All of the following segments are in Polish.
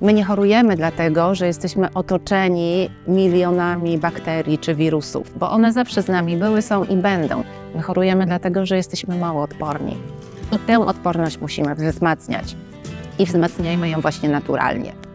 My nie chorujemy dlatego, że jesteśmy otoczeni milionami bakterii czy wirusów, bo one zawsze z nami były, są i będą. My chorujemy dlatego, że jesteśmy mało odporni. I tę odporność musimy wzmacniać. I wzmacniajmy ją właśnie naturalnie.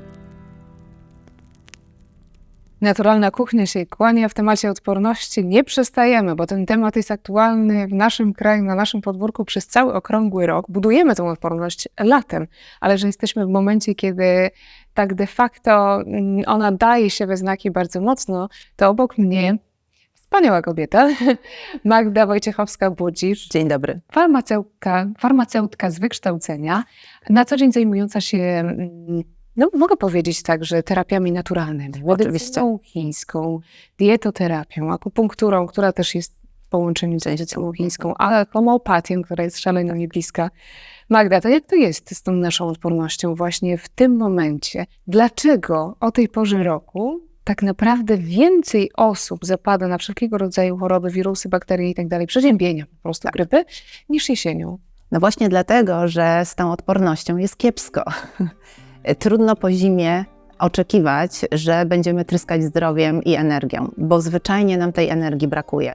Naturalna kuchnia się kłania w temacie odporności. Nie przestajemy, bo ten temat jest aktualny w naszym kraju, na naszym podwórku przez cały okrągły rok. Budujemy tą odporność latem, ale że jesteśmy w momencie, kiedy tak de facto mm, ona daje się we znaki bardzo mocno, to obok mnie wspaniała kobieta, Magda Wojciechowska-Budzisz, Dzień dobry. farmaceutka, farmaceutka z wykształcenia, na co dzień zajmująca się, mm, no mogę powiedzieć tak, że terapiami naturalnymi, medycyną chińską, dietoterapią, akupunkturą, która też jest w połączeniu z medycyną chińską, ale homeopatią, która jest szalenie mi bliska. Magda, to jak to jest z tą naszą odpornością właśnie w tym momencie? Dlaczego o tej porze roku tak naprawdę więcej osób zapada na wszelkiego rodzaju choroby, wirusy, bakterie i tak dalej, przeziębienia po prostu, grypy, niż jesienią? No właśnie dlatego, że z tą odpornością jest kiepsko. Trudno po zimie oczekiwać, że będziemy tryskać zdrowiem i energią, bo zwyczajnie nam tej energii brakuje.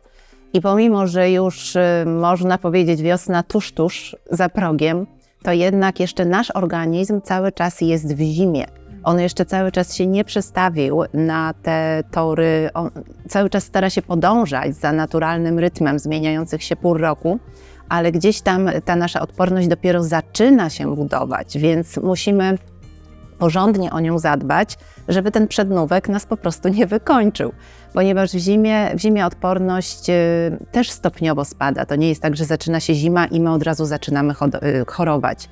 I pomimo, że już y, można powiedzieć wiosna tuż, tuż za progiem, to jednak jeszcze nasz organizm cały czas jest w zimie. On jeszcze cały czas się nie przestawił na te tory, on cały czas stara się podążać za naturalnym rytmem zmieniających się pór roku, ale gdzieś tam ta nasza odporność dopiero zaczyna się budować, więc musimy porządnie o nią zadbać, żeby ten przednówek nas po prostu nie wykończył. Ponieważ w zimie, w zimie odporność y, też stopniowo spada. To nie jest tak, że zaczyna się zima i my od razu zaczynamy y, chorować.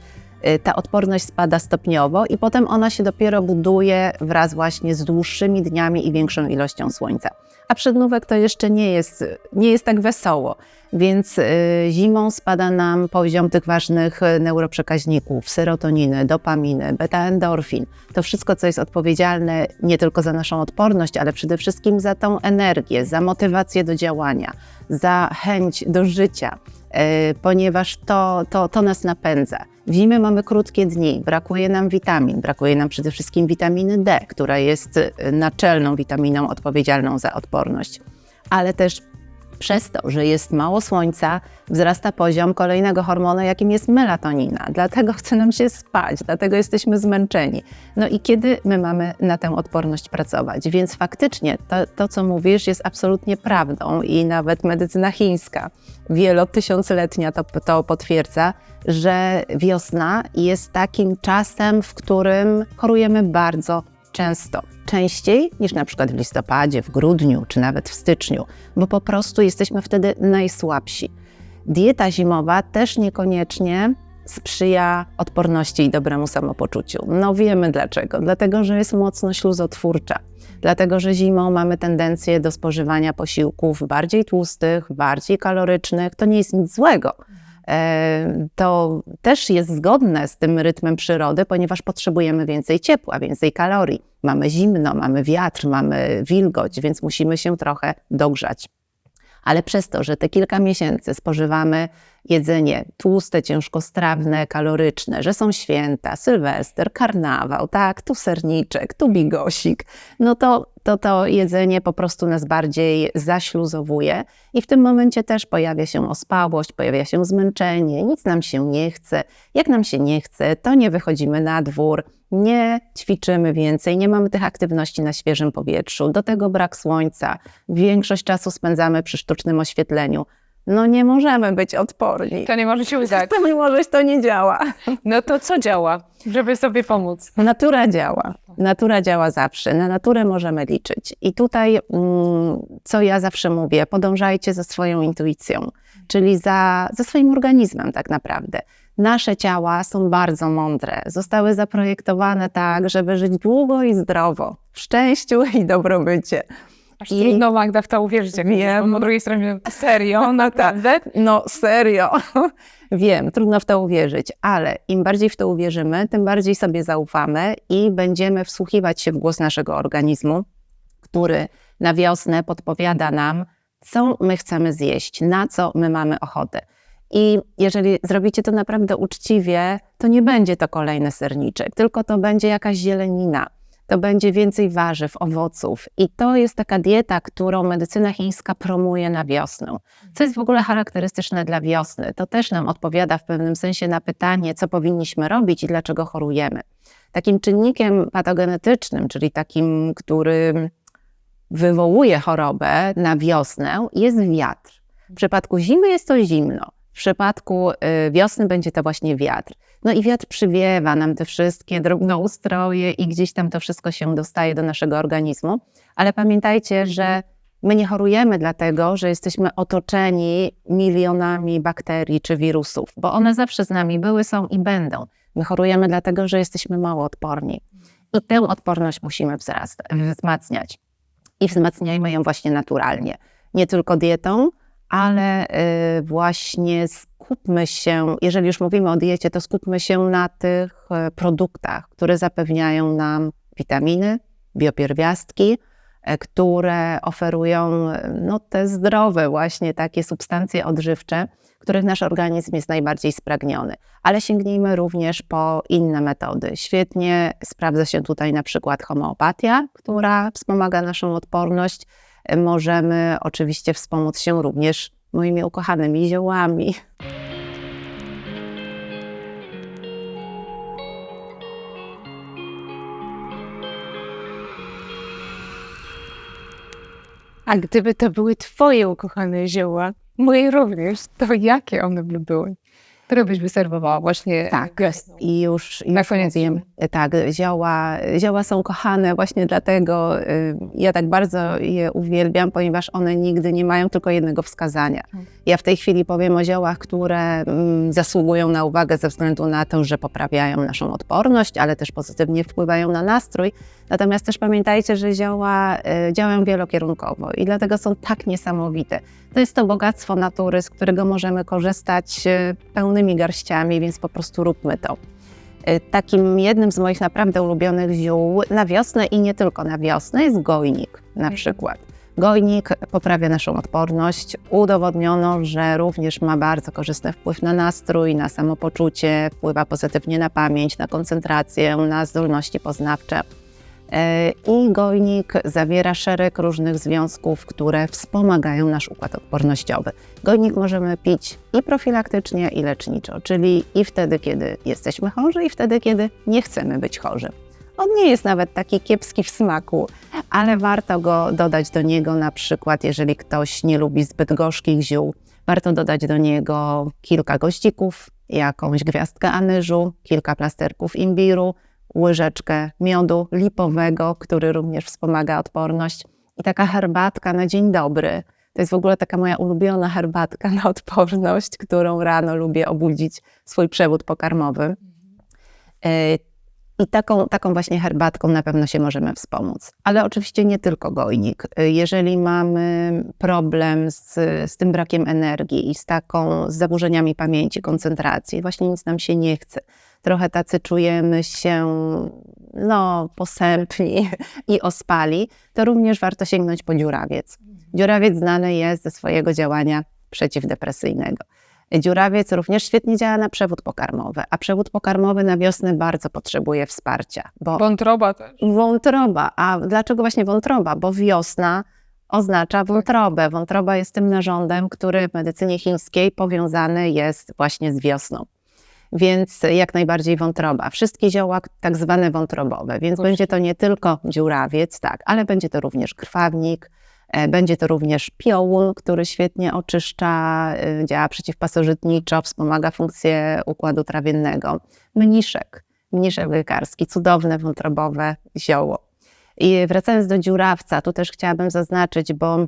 Y, Ta odporność spada stopniowo i potem ona się dopiero buduje wraz właśnie z dłuższymi dniami i większą ilością słońca. A przednówek to jeszcze nie jest, nie jest tak wesoło, więc y, zimą spada nam poziom tych ważnych neuroprzekaźników, serotoniny, dopaminy, beta-endorfin. To wszystko, co jest odpowiedzialne nie tylko za naszą odporność, ale przede wszystkim za tą energię, za motywację do działania, za chęć do życia, ponieważ to, to, to nas napędza. W zimie mamy krótkie dni, brakuje nam witamin, brakuje nam przede wszystkim witaminy D, która jest y, naczelną witaminą odpowiedzialną za odporność, ale też przez to, że jest mało słońca, wzrasta poziom kolejnego hormonu, jakim jest melatonina. Dlatego chce nam się spać, dlatego jesteśmy zmęczeni. No i kiedy my mamy na tę odporność pracować? Więc faktycznie to, to co mówisz, jest absolutnie prawdą i nawet medycyna chińska wielotysiącletnia to, to potwierdza, że wiosna jest takim czasem, w którym chorujemy bardzo często. Częściej niż na przykład w listopadzie, w grudniu czy nawet w styczniu, bo po prostu jesteśmy wtedy najsłabsi. Dieta zimowa też niekoniecznie sprzyja odporności i dobremu samopoczuciu. No wiemy dlaczego. Dlatego, że jest mocno śluzotwórcza. Dlatego, że zimą mamy tendencję do spożywania posiłków bardziej tłustych, bardziej kalorycznych. To nie jest nic złego. E, To też jest zgodne z tym rytmem przyrody, ponieważ potrzebujemy więcej ciepła, więcej kalorii. Mamy zimno, mamy wiatr, mamy wilgoć, więc musimy się trochę dogrzać. Ale przez to, że te kilka miesięcy spożywamy jedzenie tłuste, ciężkostrawne, kaloryczne, że są święta, sylwester, karnawał, tak, tu serniczek, tu bigosik, no to to, to jedzenie po prostu nas bardziej zaśluzowuje i w tym momencie też pojawia się ospałość, pojawia się zmęczenie, nic nam się nie chce. Jak nam się nie chce, to nie wychodzimy na dwór, nie ćwiczymy więcej, nie mamy tych aktywności na świeżym powietrzu, do tego brak słońca, większość czasu spędzamy przy sztucznym oświetleniu. No nie możemy być odporni. To nie może się udać. To mimo, że to nie działa. No to co działa, żeby sobie pomóc? Natura działa. Natura działa zawsze. Na naturę możemy liczyć. I tutaj, mm, co ja zawsze mówię, podążajcie za swoją intuicją, czyli za, za swoim organizmem tak naprawdę. Nasze ciała są bardzo mądre. Zostały zaprojektowane tak, żeby żyć długo i zdrowo, w szczęściu i dobrobycie. Aż I- trudno Magda w to uwierzyć, jak Wiem. po drugiej stronie serio, naprawdę? No serio, wiem, trudno w to uwierzyć, ale im bardziej w to uwierzymy, tym bardziej sobie zaufamy i będziemy wsłuchiwać się w głos naszego organizmu, który na wiosnę podpowiada nam, co my chcemy zjeść, na co my mamy ochotę. I jeżeli zrobicie to naprawdę uczciwie, to nie będzie to kolejny serniczek, tylko to będzie jakaś zielenina. To będzie więcej warzyw, owoców. I to jest taka dieta, którą medycyna chińska promuje na wiosnę. Co jest w ogóle charakterystyczne dla wiosny? To też nam odpowiada w pewnym sensie na pytanie, co powinniśmy robić i dlaczego chorujemy. Takim czynnikiem patogenetycznym, czyli takim, który wywołuje chorobę na wiosnę, jest wiatr. W przypadku zimy jest to zimno, w przypadku y, wiosny będzie to właśnie wiatr. No i wiatr przywiewa nam te wszystkie drobnoustroje i gdzieś tam to wszystko się dostaje do naszego organizmu. Ale pamiętajcie, że my nie chorujemy dlatego, że jesteśmy otoczeni milionami bakterii czy wirusów, bo one zawsze z nami były, są i będą. My chorujemy dlatego, że jesteśmy mało odporni. I tę odporność musimy wzrasta- wzmacniać. I wzmacniajmy ją właśnie naturalnie. Nie tylko dietą, ale y, właśnie skupmy się, jeżeli już mówimy o diecie, to skupmy się na tych e, produktach, które zapewniają nam witaminy, biopierwiastki, e, które oferują no, te zdrowe właśnie takie substancje odżywcze, których nasz organizm jest najbardziej spragniony. Ale sięgnijmy również po inne metody. Świetnie sprawdza się tutaj na przykład homeopatia, która wspomaga naszą odporność. Możemy oczywiście wspomóc się również moimi ukochanymi ziołami. A gdyby to były twoje ukochane zioła, moje również, to jakie one by były? Które byś wyserwowała właśnie Tak. wiosną? I już, Na koniec mówię, tak, zioła, zioła są kochane właśnie dlatego, y, ja tak bardzo je uwielbiam, ponieważ one nigdy nie mają tylko jednego wskazania. Tak. Ja w tej chwili powiem o ziołach, które mm, zasługują na uwagę ze względu na to, że poprawiają naszą odporność, ale też pozytywnie wpływają na nastrój. Natomiast też pamiętajcie, że zioła y, działają wielokierunkowo i dlatego są tak niesamowite. To jest to bogactwo natury, z którego możemy korzystać y, pełnymi garściami, więc po prostu róbmy to. Y, Takim jednym z moich naprawdę ulubionych ziół na wiosnę i nie tylko na wiosnę jest gojnik na Mhm. przykład. Gojnik poprawia naszą odporność. Udowodniono, że również ma bardzo korzystny wpływ na nastrój, na samopoczucie, wpływa pozytywnie na pamięć, na koncentrację, na zdolności poznawcze. E, I gojnik zawiera szereg różnych związków, które wspomagają nasz układ odpornościowy. Gojnik możemy pić i profilaktycznie, i leczniczo, czyli i wtedy, kiedy jesteśmy chorzy, i wtedy, kiedy nie chcemy być chorzy. On nie jest nawet taki kiepski w smaku, ale warto go dodać do niego na przykład, jeżeli ktoś nie lubi zbyt gorzkich ziół, warto dodać do niego kilka goździków, jakąś gwiazdkę anyżu, kilka plasterków imbiru, łyżeczkę miodu lipowego, który również wspomaga odporność i taka herbatka na dzień dobry. To jest w ogóle taka moja ulubiona herbatka na odporność, którą rano lubię obudzić swój przewód pokarmowy. E, I taką, taką właśnie herbatką na pewno się możemy wspomóc. Ale oczywiście nie tylko gojnik. E, Jeżeli mamy problem z, z tym brakiem energii i z taką z zaburzeniami pamięci, koncentracji, właśnie nic nam się nie chce, trochę tacy czujemy się no, posępni i ospali, to również warto sięgnąć po dziurawiec. Dziurawiec znany jest ze swojego działania przeciwdepresyjnego. Dziurawiec również świetnie działa na przewód pokarmowy, a przewód pokarmowy na wiosnę bardzo potrzebuje wsparcia, bo Wątroba też. wątroba, a dlaczego właśnie wątroba? Bo wiosna oznacza wątrobę. Wątroba jest tym narządem, który w medycynie chińskiej powiązany jest właśnie z wiosną. Więc jak najbardziej wątroba. Wszystkie zioła tak zwane wątrobowe, więc będzie to nie tylko dziurawiec, tak, ale będzie to również krwawnik, e, będzie to również piołun, który świetnie oczyszcza, e, działa przeciwpasożytniczo, wspomaga funkcję układu trawiennego. Mniszek, mniszek lekarski, cudowne wątrobowe zioło. I wracając do dziurawca, tu też chciałabym zaznaczyć, bo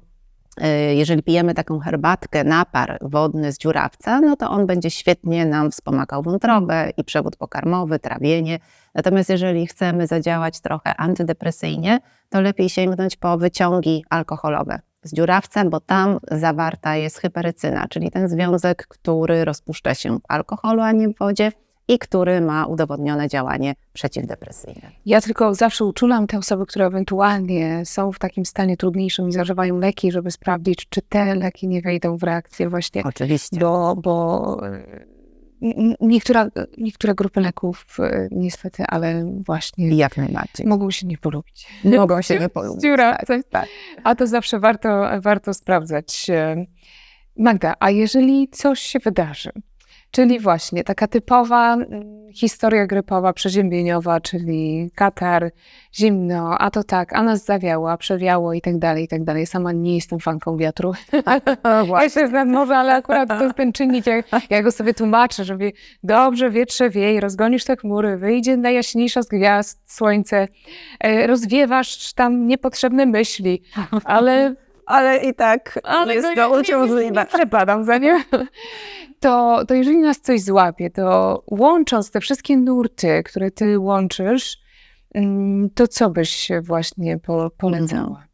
jeżeli pijemy taką herbatkę, napar wodny z dziurawca, no to on będzie świetnie nam wspomagał wątrobę i przewód pokarmowy, trawienie. Natomiast jeżeli chcemy zadziałać trochę antydepresyjnie, to lepiej sięgnąć po wyciągi alkoholowe z dziurawca, bo tam zawarta jest hyperycyna, czyli ten związek, który rozpuszcza się w alkoholu, a nie w wodzie i który ma udowodnione działanie przeciwdepresyjne. Ja tylko zawsze uczulam te osoby, które ewentualnie są w takim stanie trudniejszym i zażywają leki, żeby sprawdzić, czy te leki nie wejdą w reakcję właśnie, Oczywiście. bo, bo e, niektóra, niektóre grupy leków e, niestety, ale właśnie Jak najbardziej. mogą się nie polubić. Mogą się nie polubić. Dziura, Tak, coś- tak. A to zawsze warto, warto sprawdzać. E, Magda, a jeżeli coś się wydarzy, czyli właśnie taka typowa mm, historia grypowa, przeziębieniowa, czyli katar, zimno, a to tak, a nas zawiało, przewiało i tak dalej, i tak dalej. Sama nie jestem fanką wiatru. Ja się znam może, ale akurat to jest ten czynnik, jak, ja go sobie tłumaczę, że wie, dobrze, wietrze wiej, rozgonisz te chmury, wyjdzie najjaśniejsza z gwiazd, słońce, e, rozwiewasz tam niepotrzebne myśli, ale Ale i tak ale jest no to uciążliwe. Nie przepadam za nie. To, to jeżeli nas coś złapie, to łącząc te wszystkie nurty, które ty łączysz, mm, to co byś właśnie po, polecała?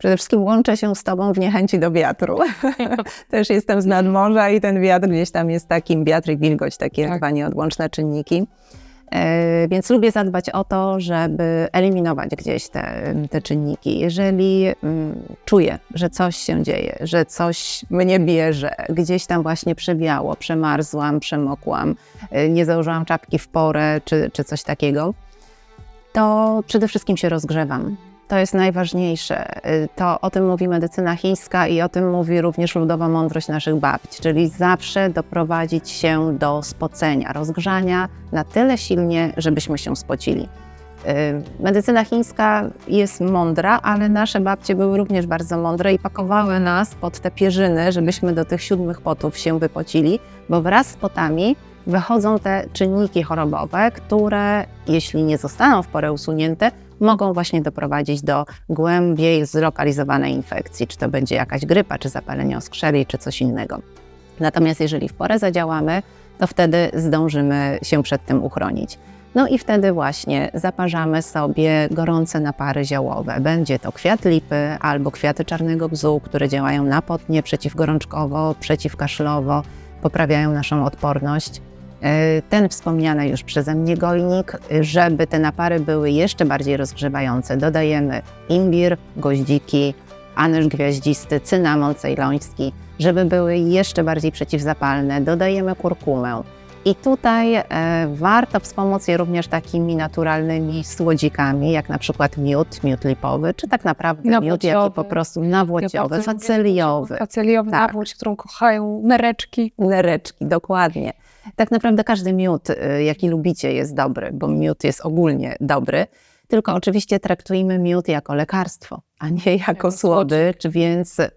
Przede wszystkim łączę się z Tobą w niechęci do wiatru. Też jestem z nadmorza i ten wiatr gdzieś tam jest takim, wiatr i wilgoć, takie Tak. dwa nieodłączne czynniki. E, Więc lubię zadbać o to, żeby eliminować gdzieś te, te czynniki. Jeżeli mm, czuję, że coś się dzieje, że coś mnie bierze, gdzieś tam właśnie przewiało, przemarzłam, przemokłam, e, nie założyłam czapki w porę czy, czy coś takiego, to przede wszystkim się rozgrzewam. To jest najważniejsze. Y, To o tym mówi medycyna chińska i o tym mówi również ludowa mądrość naszych babci, czyli zawsze doprowadzić się do spocenia, rozgrzania na tyle silnie, żebyśmy się spocili. Y, Medycyna chińska jest mądra, ale nasze babcie były również bardzo mądre i pakowały nas pod te pierzyny, żebyśmy do tych siódmych potów się wypocili, bo wraz z potami wychodzą te czynniki chorobowe, które, jeśli nie zostaną w porę usunięte, mogą właśnie doprowadzić do głębiej zlokalizowanej infekcji, czy to będzie jakaś grypa, czy zapalenie oskrzeli, czy coś innego. Natomiast jeżeli w porę zadziałamy, to wtedy zdążymy się przed tym uchronić. No i wtedy właśnie zaparzamy sobie gorące napary ziołowe. Będzie to kwiat lipy albo kwiaty czarnego bzu, które działają napotnie, przeciwgorączkowo, przeciwkaszlowo, poprawiają naszą odporność. E, Ten wspomniany już przeze mnie gojnik, żeby te napary były jeszcze bardziej rozgrzewające, dodajemy imbir, goździki, anyż gwiaździsty, cynamon cejloński, żeby były jeszcze bardziej przeciwzapalne, dodajemy kurkumę. I tutaj e, warto wspomóc je również takimi naturalnymi słodzikami, jak na przykład miód, miód lipowy, czy tak naprawdę miód, jaki Nawłociowy. po prostu nawłociowy, faceliowy. Faceliowy, Tak. nawłoć, którą kochają nereczki. Nereczki, dokładnie. Tak naprawdę każdy miód, y, jaki lubicie, jest dobry, bo miód jest ogólnie dobry. Tylko oczywiście traktujmy miód jako lekarstwo, a nie jako Jako słodycz, więc y,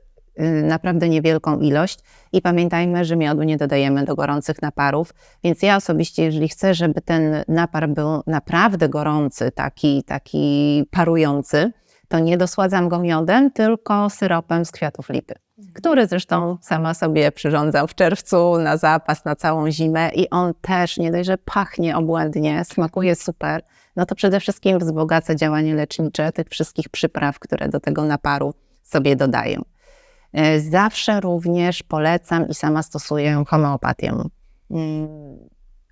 naprawdę niewielką ilość. I pamiętajmy, że miodu nie dodajemy do gorących naparów. Więc ja osobiście, jeżeli chcę, żeby ten napar był naprawdę gorący, taki, taki parujący, to nie dosładzam go miodem, tylko syropem z kwiatów lipy który zresztą sama sobie przyrządzam w czerwcu na zapas na całą zimę i on też nie dość, że pachnie obłędnie, smakuje super, no to przede wszystkim wzbogaca działanie lecznicze tych wszystkich przypraw, które do tego naparu sobie dodaję. E, Zawsze również polecam i sama stosuję homeopatię. Mm,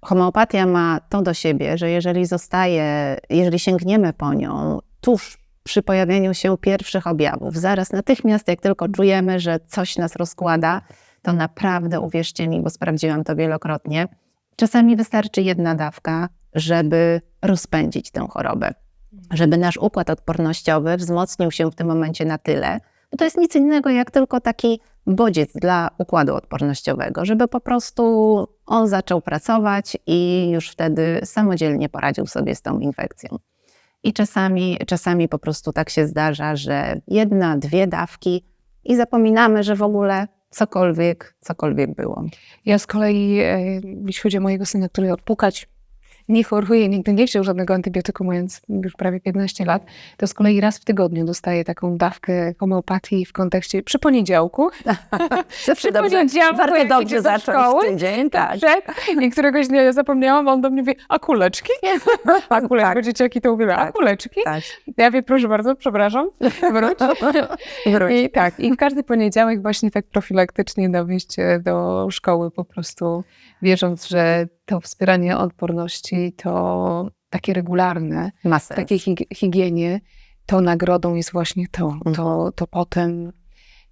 Homeopatia ma to do siebie, że jeżeli zostaje, jeżeli sięgniemy po nią tuż przy pojawieniu się pierwszych objawów, zaraz natychmiast, jak tylko czujemy, że coś nas rozkłada, to naprawdę uwierzcie mi, bo sprawdziłam to wielokrotnie, czasami wystarczy jedna dawka, żeby rozpędzić tę chorobę, żeby nasz układ odpornościowy wzmocnił się w tym momencie na tyle, bo to jest nic innego jak tylko taki bodziec dla układu odpornościowego, żeby po prostu on zaczął pracować i już wtedy samodzielnie poradził sobie z tą infekcją. I czasami, czasami po prostu tak się zdarza, że jedna, dwie dawki i zapominamy, że w ogóle cokolwiek, cokolwiek było. Ja z kolei, e, jeśli chodzi o mojego syna, który odpukać nie choruje, nigdy nie chciał żadnego antybiotyku, mając już prawie 15 lat, to z kolei raz w tygodniu dostaje taką dawkę homeopatii w kontekście przy poniedziałku. Zawsze dobrze, poniedziałku, warto dobrze do zacząć szkoły, tydzień, tak. Przed, I któregoś dnia ja zapomniałam, on do mnie mówi, a kuleczki? A kuleczki, Tak. dzieciaki to uwielbiają, a Tak. kuleczki? tak. Ja mówię, proszę bardzo, przepraszam, wróć. Wróć. I tak, i w każdy poniedziałek właśnie tak profilaktycznie dowieść e, do szkoły po prostu, wierząc, że to wspieranie odporności, to takie regularne, takie hig- higienie, to nagrodą jest właśnie to. Mhm. To, to potem.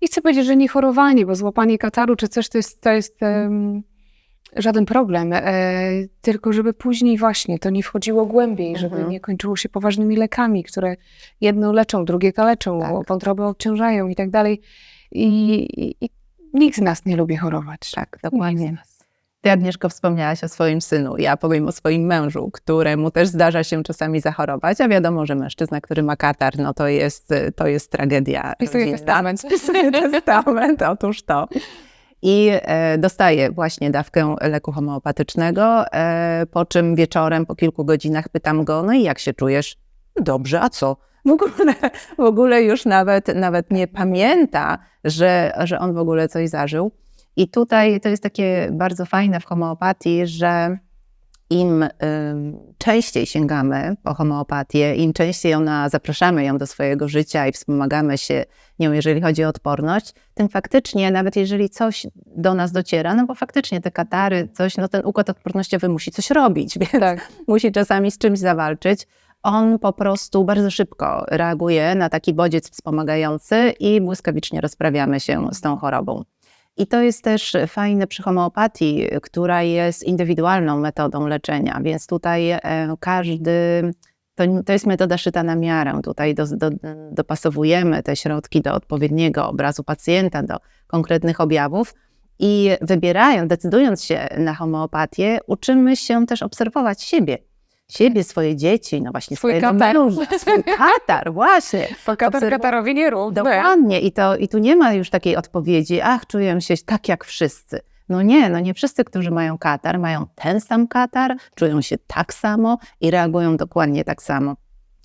Nie chcę powiedzieć, że nie chorowanie, bo złapanie kataru czy coś to jest, to jest em, żaden problem. E, tylko żeby później właśnie to nie wchodziło głębiej, żeby Mhm. nie kończyło się poważnymi lekami, które jedno leczą, drugie kaleczą, Tak. wątroby obciążają i tak dalej. I, i, I nikt z nas nie lubi chorować. Tak, dokładnie. Ty, Agnieszko, wspomniałaś o swoim synu. Ja powiem o swoim mężu, któremu też zdarza się czasami zachorować, a wiadomo, że mężczyzna, który ma katar, no to jest, to jest tragedia Spisuje rodzinna. testament. Spisuje testament, otóż to. I e, dostaje właśnie dawkę leku homeopatycznego, e, po czym wieczorem, po kilku godzinach pytam go, no i jak się czujesz? Dobrze, a co? W ogóle, w ogóle już nawet, nawet nie pamięta, że, że on w ogóle coś zażył. I tutaj to jest takie bardzo fajne w homeopatii, że im ym, częściej sięgamy po homeopatię, im częściej ona, zapraszamy ją do swojego życia i wspomagamy się nią, jeżeli chodzi o odporność, tym faktycznie, nawet jeżeli coś do nas dociera, no bo faktycznie te katary, coś, no ten układ odpornościowy musi coś robić, więc Tak. musi czasami z czymś zawalczyć. On po prostu bardzo szybko reaguje na taki bodziec wspomagający i błyskawicznie rozprawiamy się z tą chorobą. I to jest też fajne przy homeopatii, która jest indywidualną metodą leczenia, więc tutaj e, każdy, to, to jest metoda szyta na miarę. Tutaj do, do, dopasowujemy te środki do odpowiedniego obrazu pacjenta, do konkretnych objawów. I wybierając, decydując się na homeopatię, uczymy się też obserwować siebie. Siebie, swoje dzieci, no właśnie Swój swojego katar. męża, swój katar, właśnie. Bo katar Obserwo- katarowi. Dokładnie. I, to, I tu nie ma już takiej odpowiedzi, ach, czuję się tak jak wszyscy. No nie, no nie wszyscy, którzy mają katar, mają ten sam katar, czują się tak samo i reagują dokładnie tak samo.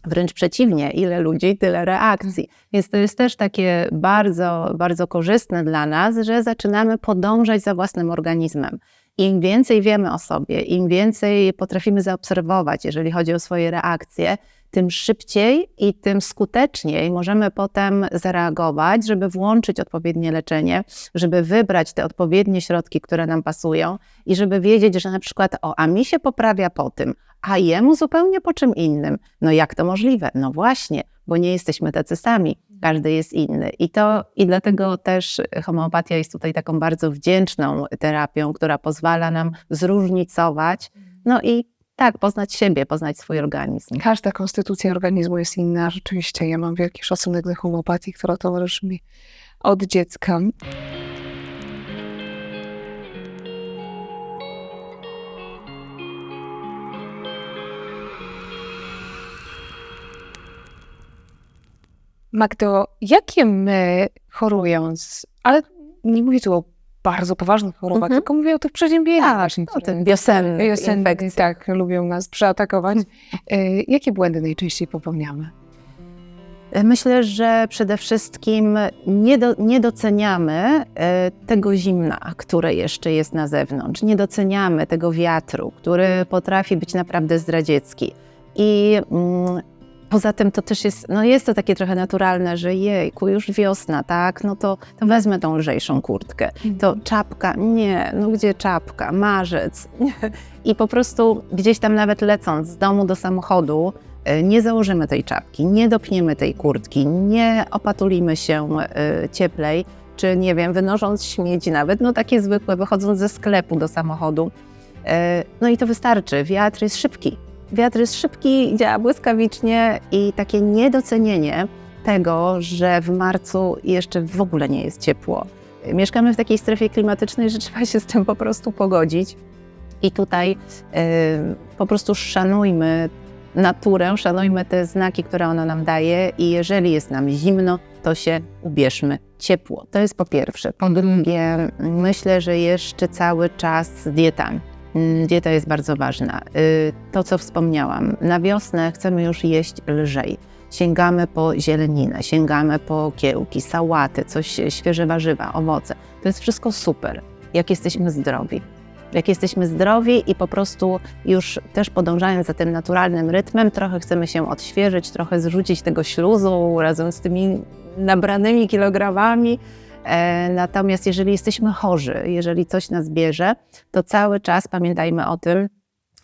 Wręcz przeciwnie, ile ludzi, tyle reakcji. Więc to jest też takie bardzo, bardzo korzystne dla nas, że zaczynamy podążać za własnym organizmem. Im więcej wiemy o sobie, im więcej potrafimy zaobserwować, jeżeli chodzi o swoje reakcje, tym szybciej i tym skuteczniej możemy potem zareagować, żeby włączyć odpowiednie leczenie, żeby wybrać te odpowiednie środki, które nam pasują i żeby wiedzieć, że na przykład, o, a mi się poprawia po tym, a jemu zupełnie po czym innym. No jak to możliwe? No właśnie, bo nie jesteśmy tacy sami, każdy jest inny. I to i dlatego też homeopatia jest tutaj taką bardzo wdzięczną terapią, która pozwala nam zróżnicować, no i tak, poznać siebie, poznać swój organizm. Każda konstytucja organizmu jest inna. Rzeczywiście, ja mam wielki szacunek do homeopatii, która towarzyszy mi od dziecka. Magdo, jakie my chorując, ale nie mówię tu o bardzo poważnych chorobach, Mhm. tylko mówię o tych przeziębieniach. Tak, no, które- ten wiosenny tak, lubią nas przeatakować. E, jakie błędy najczęściej popełniamy? Myślę, że przede wszystkim nie, do, nie doceniamy e, tego zimna, które jeszcze jest na zewnątrz. Nie doceniamy tego wiatru, który potrafi być naprawdę zdradziecki. I mm, poza tym to też jest, no jest to takie trochę naturalne, że jejku, już wiosna, tak, no to, to wezmę tą lżejszą kurtkę. To czapka, nie, no gdzie czapka, marzec. I po prostu gdzieś tam nawet lecąc z domu do samochodu, e, nie założymy tej czapki, nie dopniemy tej kurtki, nie opatulimy się e, cieplej, czy nie wiem, wynosząc śmieci nawet, no takie zwykłe, wychodząc ze sklepu do samochodu. E, No i to wystarczy. Wiatr jest szybki. Wiatr jest szybki, działa błyskawicznie i takie niedocenienie tego, że w marcu jeszcze w ogóle nie jest ciepło. Mieszkamy w takiej strefie klimatycznej, że trzeba się z tym po prostu pogodzić. I tutaj e, po prostu szanujmy naturę, szanujmy te znaki, które ona nam daje i jeżeli jest nam zimno, to się ubierzmy ciepło. To jest po pierwsze. Po drugie, myślę, że jeszcze cały czas dietami. Mm, Dieta jest bardzo ważna. Y, To, co wspomniałam, na wiosnę chcemy już jeść lżej. Sięgamy po zieleninę, sięgamy po kiełki, sałaty, coś świeże warzywa, owoce. To jest wszystko super, jak jesteśmy zdrowi. Jak jesteśmy zdrowi i po prostu już też podążając za tym naturalnym rytmem, trochę chcemy się odświeżyć, trochę zrzucić tego śluzu razem z tymi nabranymi kilogramami, Natomiast jeżeli jesteśmy chorzy, jeżeli coś nas bierze, to cały czas pamiętajmy o tym,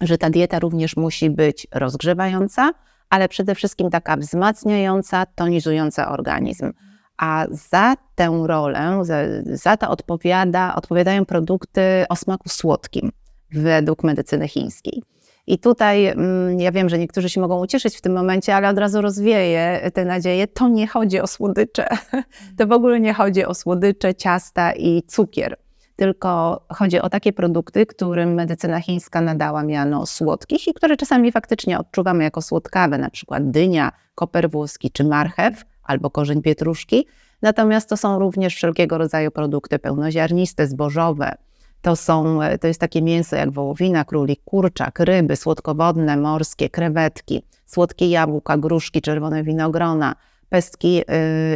że ta dieta również musi być rozgrzewająca, ale przede wszystkim taka wzmacniająca, tonizująca organizm. A za tę rolę, za, za to odpowiada, odpowiadają produkty o smaku słodkim według medycyny chińskiej. I tutaj mm, ja wiem, że niektórzy się mogą ucieszyć w tym momencie, ale od razu rozwieję te nadzieje. To nie chodzi o słodycze. To w ogóle nie chodzi o słodycze, ciasta i cukier. Tylko chodzi o takie produkty, którym medycyna chińska nadała miano słodkich i które czasami faktycznie odczuwamy jako słodkawe, na przykład dynia, koper włoski czy marchew albo korzeń pietruszki. Natomiast to są również wszelkiego rodzaju produkty pełnoziarniste, zbożowe, to, są, to jest takie mięso jak wołowina, królik, kurczak, ryby słodkowodne, morskie, krewetki, słodkie jabłka, gruszki, czerwone winogrona, pestki yy,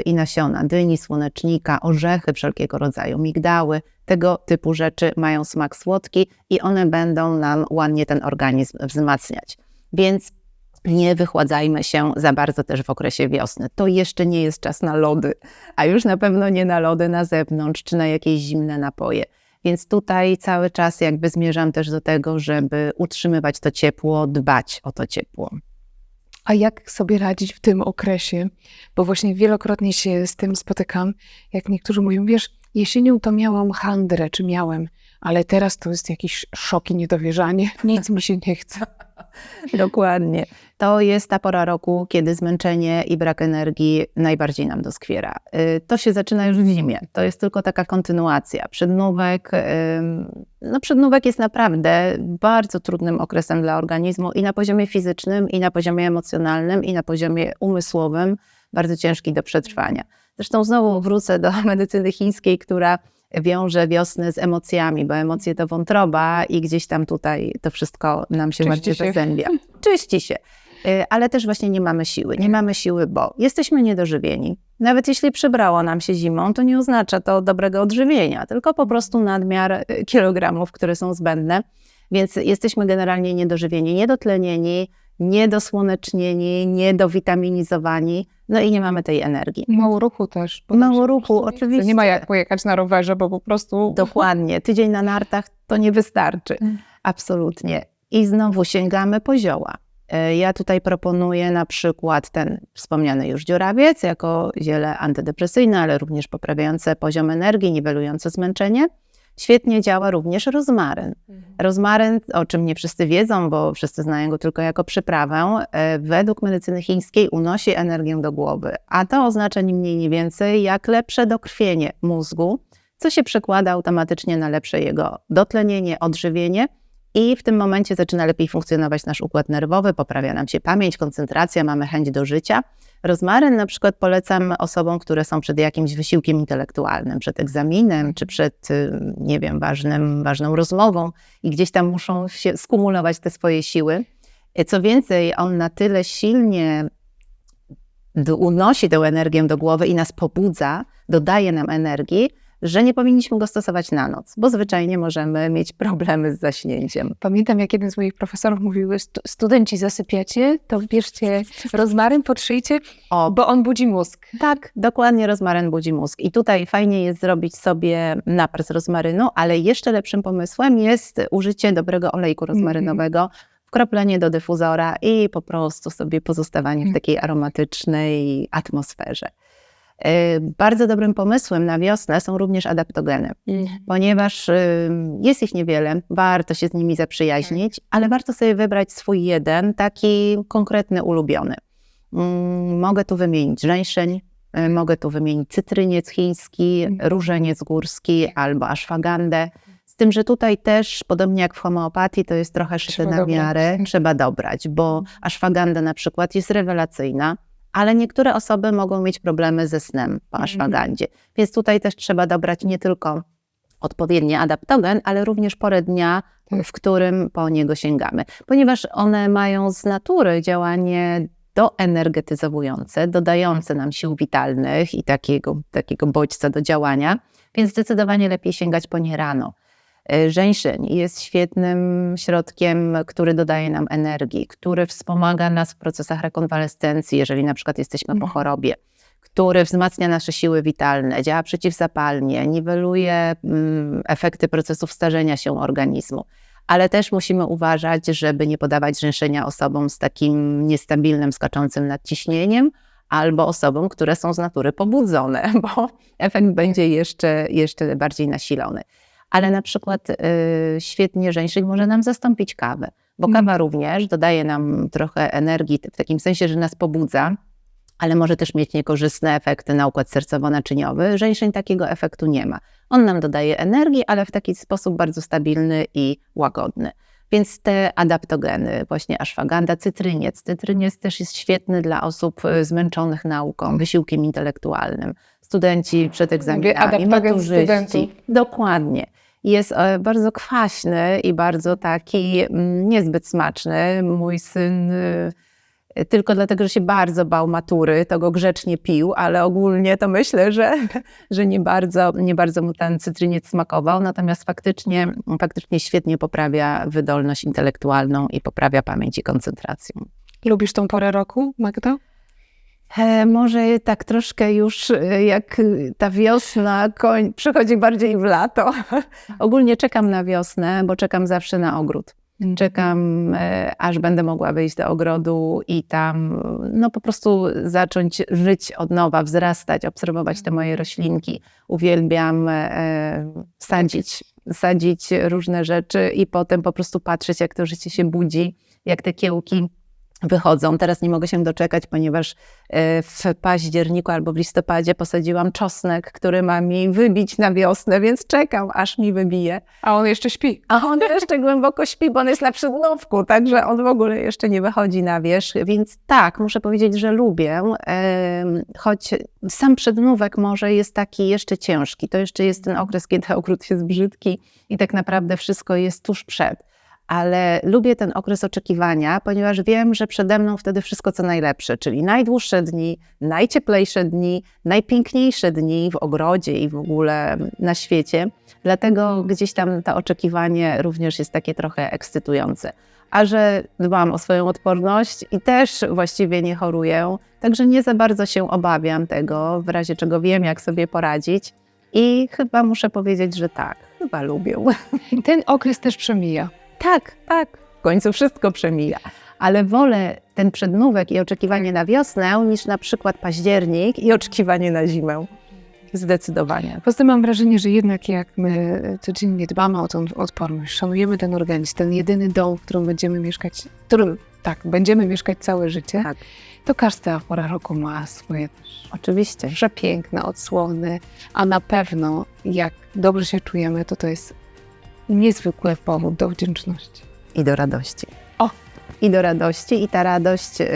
i nasiona, dyni, słonecznika, orzechy wszelkiego rodzaju, migdały. Tego typu rzeczy mają smak słodki i one będą nam ładnie ten organizm wzmacniać. Więc nie wychładzajmy się za bardzo też w okresie wiosny. To jeszcze nie jest czas na lody, a już na pewno nie na lody na zewnątrz czy na jakieś zimne napoje. Więc tutaj cały czas jakby zmierzam też do tego, żeby utrzymywać to ciepło, dbać o to ciepło. A jak sobie radzić w tym okresie? Bo właśnie wielokrotnie się z tym spotykam, jak niektórzy mówią, wiesz, jesienią to miałam handrę, czy miałem, ale teraz to jest jakiś szok i niedowierzanie, nic mi się nie chce. Dokładnie. To jest ta pora roku, kiedy zmęczenie i brak energii najbardziej nam doskwiera. Y, To się zaczyna już w zimie. To jest tylko taka kontynuacja. Przednówek, no przednówek jest naprawdę bardzo trudnym okresem dla organizmu i na poziomie fizycznym, i na poziomie emocjonalnym, i na poziomie umysłowym, bardzo ciężki do przetrwania. Zresztą znowu wrócę do medycyny chińskiej, która wiąże wiosnę z emocjami, bo emocje to wątroba i gdzieś tam tutaj to wszystko nam się bardziej zazębia. Czyści się. Y, Ale też właśnie nie mamy siły. Nie mamy siły, bo jesteśmy niedożywieni. Nawet jeśli przybrało nam się zimą, to nie oznacza to dobrego odżywienia, tylko po prostu nadmiar y, kilogramów, które są zbędne. Więc jesteśmy generalnie niedożywieni, niedotlenieni, niedosłonecznieni, niedowitaminizowani, no i nie mamy tej energii. Mało ruchu też. Mało ruchu, oczywiście. Nie ma jak pojechać na rowerze, bo po prostu... Dokładnie. Tydzień na nartach to nie wystarczy. Mm. Absolutnie. I znowu sięgamy po zioła. E, Ja tutaj proponuję na przykład ten wspomniany już dziurawiec jako ziele antydepresyjne, ale również poprawiające poziom energii, niwelujące zmęczenie. Świetnie działa również rozmaryn. Rozmaryn, o czym nie wszyscy wiedzą, bo wszyscy znają go tylko jako przyprawę, e, według medycyny chińskiej unosi energię do głowy, a to oznacza ni mniej, ni więcej jak lepsze dokrwienie mózgu, co się przekłada automatycznie na lepsze jego dotlenienie, odżywienie i w tym momencie zaczyna lepiej funkcjonować nasz układ nerwowy, poprawia nam się pamięć, koncentracja, mamy chęć do życia. Rozmaryn na przykład polecam osobom, które są przed jakimś wysiłkiem intelektualnym, przed egzaminem, czy przed, y, nie wiem, ważnym, ważną rozmową i gdzieś tam muszą się skumulować te swoje siły. Y, Co więcej, on na tyle silnie unosi tę energię do głowy i nas pobudza, dodaje nam energii, że nie powinniśmy go stosować na noc, bo zwyczajnie możemy mieć problemy z zaśnięciem. Pamiętam, jak jeden z moich profesorów mówił, "Stu- studenci zasypiacie, to bierzcie rozmaryn, podszyjcie, O, bo on budzi mózg. Tak, dokładnie rozmaryn budzi mózg. I tutaj fajnie jest zrobić sobie napar z rozmarynu, ale jeszcze lepszym pomysłem jest użycie dobrego olejku rozmarynowego, wkroplenie do dyfuzora i po prostu sobie pozostawanie w takiej aromatycznej atmosferze. Yy, Bardzo dobrym pomysłem na wiosnę są również adaptogeny, ponieważ yy, jest ich niewiele, warto się z nimi zaprzyjaźnić, ale warto sobie wybrać swój jeden, taki konkretny, ulubiony. Mm, Mogę tu wymienić żeńszeń, y, mogę tu wymienić cytryniec chiński, Mhm. różeniec górski albo aszwagandę. Z tym, że tutaj też, podobnie jak w homeopatii, to jest trochę szyte na miarę, trzeba dobrać, bo aszwaganda na przykład jest rewelacyjna, ale niektóre osoby mogą mieć problemy ze snem po Mhm. aszwagandzie. Więc tutaj też trzeba dobrać nie tylko odpowiedni adaptogen, ale również porę dnia, Tak. w którym po niego sięgamy. Ponieważ one mają z natury działanie doenergetyzowujące, dodające nam sił witalnych i takiego, takiego bodźca do działania, więc zdecydowanie lepiej sięgać po nie rano. Y, Żeńszeń jest świetnym środkiem, który dodaje nam energii, który wspomaga nas w procesach rekonwalescencji, jeżeli na przykład jesteśmy po Mhm. chorobie, który wzmacnia nasze siły witalne, działa przeciwzapalnie, niweluje mm, efekty procesów starzenia się organizmu. Ale też musimy uważać, żeby nie podawać rzęszenia osobom z takim niestabilnym, skaczącym nadciśnieniem, albo osobom, które są z natury pobudzone, bo efekt będzie jeszcze, jeszcze bardziej nasilony. Ale na przykład y, świetnie żeńszyk może nam zastąpić kawę, bo Mm. kawa również dodaje nam trochę energii, w takim sensie, że nas pobudza, ale może też mieć niekorzystne efekty na układ sercowo-naczyniowy. Żeńszeń takiego efektu nie ma. On nam dodaje energii, ale w taki sposób bardzo stabilny i łagodny. Więc te adaptogeny, właśnie ashwagandha, cytryniec. Cytryniec też jest świetny dla osób y, zmęczonych nauką, wysiłkiem intelektualnym. Studenci przed egzaminami, adaptogen studentów. Dokładnie. Jest e, bardzo kwaśny i bardzo taki mm, niezbyt smaczny. Mój syn y, tylko dlatego, że się bardzo bał matury, to go grzecznie pił, ale ogólnie to myślę, że, że nie, bardzo, nie bardzo mu ten cytryniec smakował. Natomiast faktycznie, faktycznie świetnie poprawia wydolność intelektualną i poprawia pamięć i koncentrację. Lubisz tą porę roku, Magdo? E, może tak troszkę już e, jak ta wiosna koń, przychodzi bardziej w lato. Ogólnie czekam na wiosnę, bo czekam zawsze na ogród. Czekam, e, aż będę mogła wyjść do ogrodu i tam no, po prostu zacząć żyć od nowa, wzrastać, obserwować te moje roślinki. Uwielbiam sadzić, sadzić różne rzeczy i potem po prostu patrzeć, jak to życie się budzi, jak te kiełki wychodzą. Teraz nie mogę się doczekać, ponieważ e, w październiku albo w listopadzie posadziłam czosnek, który ma mi wybić na wiosnę, więc czekam, aż mi wybije. A on jeszcze śpi. A on jeszcze głęboko śpi, bo on jest na przydnówku, także on w ogóle jeszcze nie wychodzi na wierzch. Więc tak, muszę powiedzieć, że lubię, choć sam przednówek może jest taki jeszcze ciężki. To jeszcze jest ten okres, kiedy ogród jest brzydki i tak naprawdę wszystko jest tuż przed. Ale lubię ten okres oczekiwania, ponieważ wiem, że przede mną wtedy wszystko co najlepsze, czyli najdłuższe dni, najcieplejsze dni, najpiękniejsze dni w ogrodzie i w ogóle na świecie. Dlatego gdzieś tam to oczekiwanie również jest takie trochę ekscytujące. A że dbam o swoją odporność i też właściwie nie choruję, także nie za bardzo się obawiam tego, w razie czego wiem, jak sobie poradzić. I chyba muszę powiedzieć, że tak, chyba lubię. Ten okres też przemija. Tak, tak. W końcu wszystko przemija. Ale wolę ten przednówek i oczekiwanie na wiosnę niż na przykład październik i oczekiwanie na zimę. Zdecydowanie. Poza tym mam wrażenie, że jednak jak my codziennie dbamy o tą odporność, szanujemy ten organizm, ten jedyny dom, w którym będziemy mieszkać, w którym tak, będziemy mieszkać całe życie, Tak. to każda pora roku ma swoje Oczywiście. przepiękne odsłony, a na pewno jak dobrze się czujemy, to to jest niezwykły powód do wdzięczności. I do radości. O! I do radości. I ta radość y,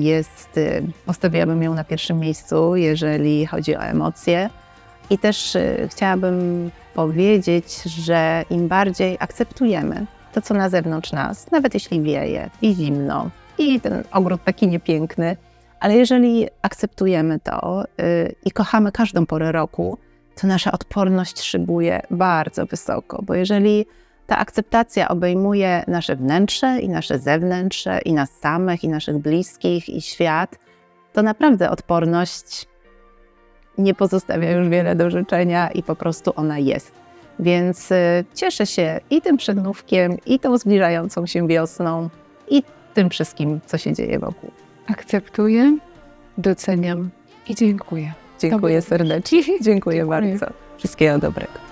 jest, y, postawiłabym ją na pierwszym miejscu, jeżeli chodzi o emocje. I też y, chciałabym powiedzieć, że im bardziej akceptujemy to, co na zewnątrz nas, nawet jeśli wieje i zimno, i ten ogród taki niepiękny, ale jeżeli akceptujemy to i kochamy każdą porę roku, to nasza odporność szybuje bardzo wysoko, bo jeżeli ta akceptacja obejmuje nasze wnętrze i nasze zewnętrze, i nas samych, i naszych bliskich, i świat, to naprawdę odporność nie pozostawia już wiele do życzenia i po prostu ona jest. Więc y, cieszę się i tym przednówkiem, i tą zbliżającą się wiosną, i tym wszystkim, co się dzieje wokół. Akceptuję, doceniam i dziękuję. Dziękuję serdecznie. Dziękuję bardzo. Wszystkiego dobrego.